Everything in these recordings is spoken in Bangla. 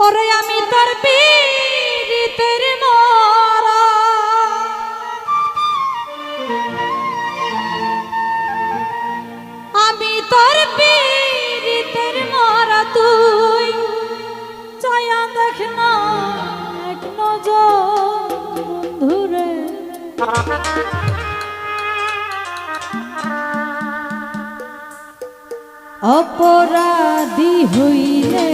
ওরে আমি তোর পীড়িতের মরা। আমি তোর পীড়িতের মরা তুই। চায়া দেখ না এক নজর অপরাধী হইলে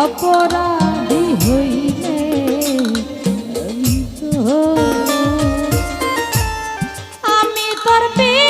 অপরাধী হইলে আমি তোর পীড়িতের